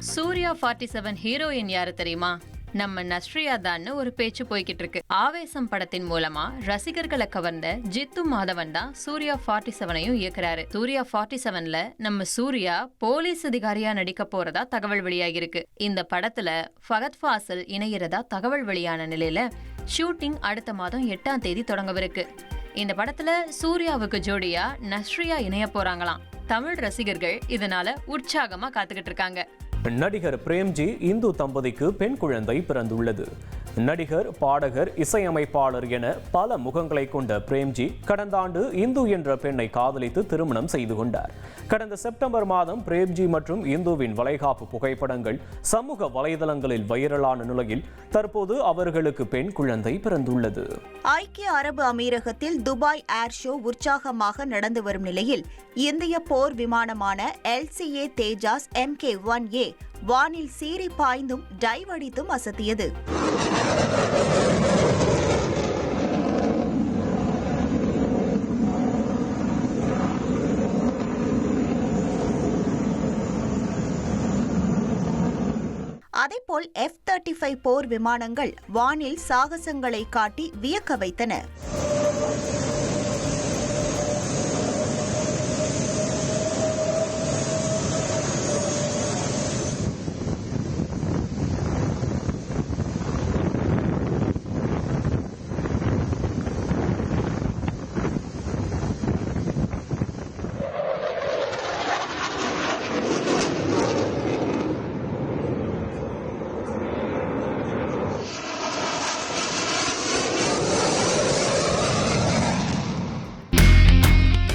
Surya forty seven heroine யாரு தெரியுமா? நம்ம நஸ்ரியா தான்னு ஒரு பேச்சு போய்கிட்டு இருக்கு ஆவேசம் படத்தின் மூலமா ரசிகர்களை கவர்ந்த ஜித்து மாதவன் தான் சூர்யா ஃபார்ட்டி செவனையும் இயக்குறாரு. சூர்யா ஃபார்ட்டி செவன்ல நம்ம சூர்யா போலீஸ் அதிகாரியா நடிக்க போறதா தகவல் வெளியாகிருக்கு இந்த படத்துல ஃபகத் ஃபாசல் இணையிறதா தகவல் வெளியான நிலையில ஷூட்டிங் அடுத்த மாதம் எட்டாம் தேதி தொடங்கவிருக்கு. இந்த படத்துல சூர்யாவுக்கு ஜோடியா நஸ்ரியா இணைய போறாங்களாம். தமிழ் ரசிகர்கள் இதனால உற்சாகமா காத்துக்கிட்டு இருக்காங்க நடிகர் பிரேம்ஜி இந்து தம்பதிக்கு பெண் குழந்தை பிறந்துள்ளது. நடிகர் பாடகர் இசையமைப்பாளர் என பல முகங்களை கொண்ட பிரேம்ஜி கடந்த ஆண்டு இந்து என்ற பெண்ணை காதலித்து திருமணம் செய்து கொண்டார். கடந்த செப்டம்பர் மாதம் பிரேம்ஜி மற்றும் இந்துவின் வளைகாப்பு புகைப்படங்கள் சமூக வலைதளங்களில் வைரலான நிலையில் தற்போது அவர்களுக்கு பெண் குழந்தை பிறந்துள்ளது. ஐக்கிய அரபு அமீரகத்தில் துபாய் ஏர் ஷோ உற்சாகமாக நடந்து வரும் நிலையில் இந்திய போர் விமானமான LCA Tejas M K one A வானில் சீறி பாய்ந்தும் டைவ் அடித்தும் அசத்தியது. அதேபோல் எஃப் தேர்ட்டி ஃபைவ் போர் விமானங்கள் வானில் சாகசங்களை காட்டி வியக்க வைத்தன.